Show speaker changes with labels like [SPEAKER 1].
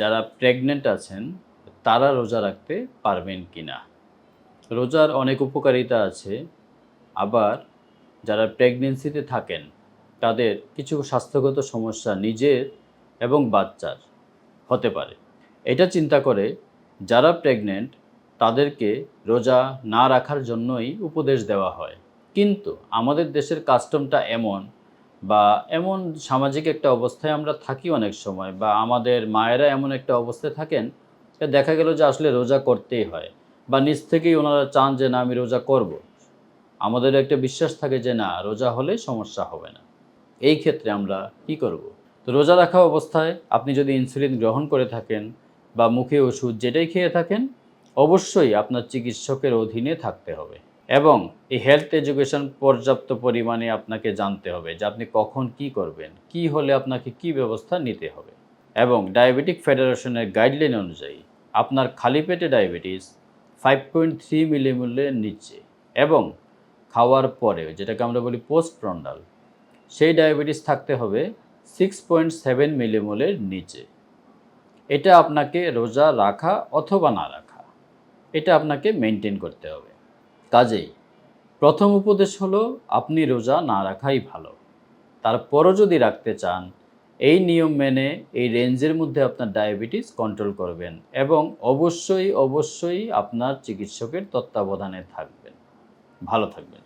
[SPEAKER 1] যারা প্রেগনেন্ট আছেন, তারা রোজা রাখতে পারবেন কি না রোজার অনেক উপকারিতা আছে, আবার যারা প্রেগনেন্সিতে থাকেন, তাদের কিছু স্বাস্থ্যগত সমস্যা নিজের এবং বাচ্চার হতে পারে। এটা চিন্তা করে যারা প্রেগনেন্ট তাদেরকে রোজা না রাখার জন্যই উপদেশ দেওয়া হয়। কিন্তু আমাদের দেশের কাস্টমটা এমন বা এমন সামাজিক একটা অবস্থায় আমরা থাকি অনেক সময় বা আমাদের মায়েরা এমন একটা অবস্থায় থাকেন দেখা গেল যে আসলে রোজা করতেই হয় বা নিজ থেকেই ওনারা চান যে না, আমি রোজা করব। আমাদের একটা বিশ্বাস থাকে যে না, রোজা হলে সমস্যা হবে না এই ক্ষেত্রে আমরা কি করব। তো রোজা রাখা অবস্থায় আপনি যদি ইনসুলিন গ্রহণ করে থাকেন বা মুখে ওষুধ যেটাই খেয়ে থাকেন, অবশ্যই আপনার চিকিৎসকের অধীনে থাকতে হবে এবং এই হেলথ এডুকেশন পর্যাপ্ত পরিমাণে আপনাকে জানতে হবে যে আপনি কখন কি করবেন, কি হলে আপনাকে কি ব্যবস্থা নিতে হবে। এবং ডায়াবেটিক ফেডারেশনের গাইডলাইন অনুযায়ী আপনার খালি পেটে ডায়াবেটিস ফাইভ পয়েন্ট থ্রি মিলিমূল্যের নিচে এবং খাওয়ার পরে, যেটাকে আমরা বলি পোস্ট প্রন্ডাল সেই ডায়াবেটিস থাকতে হবে সিক্স পয়েন্ট সেভেন মিলিমোলের নিচে। এটা আপনাকে রোজা রাখা অথবা না রাখা, এটা আপনাকে মেনটেন করতে হবে। কাজেই। প্রথম উপদেশ হলো, আপনি রোজা না রাখাই ভালো। তারপরও যদি রাখতে চান, এই নিয়ম মেনে এই রেঞ্জের মধ্যে আপনার ডায়াবেটিস কন্ট্রোল করবেন এবং অবশ্যই অবশ্যই আপনার চিকিৎসকের তত্ত্বাবধানে থাকবেন। ভালো থাকবেন।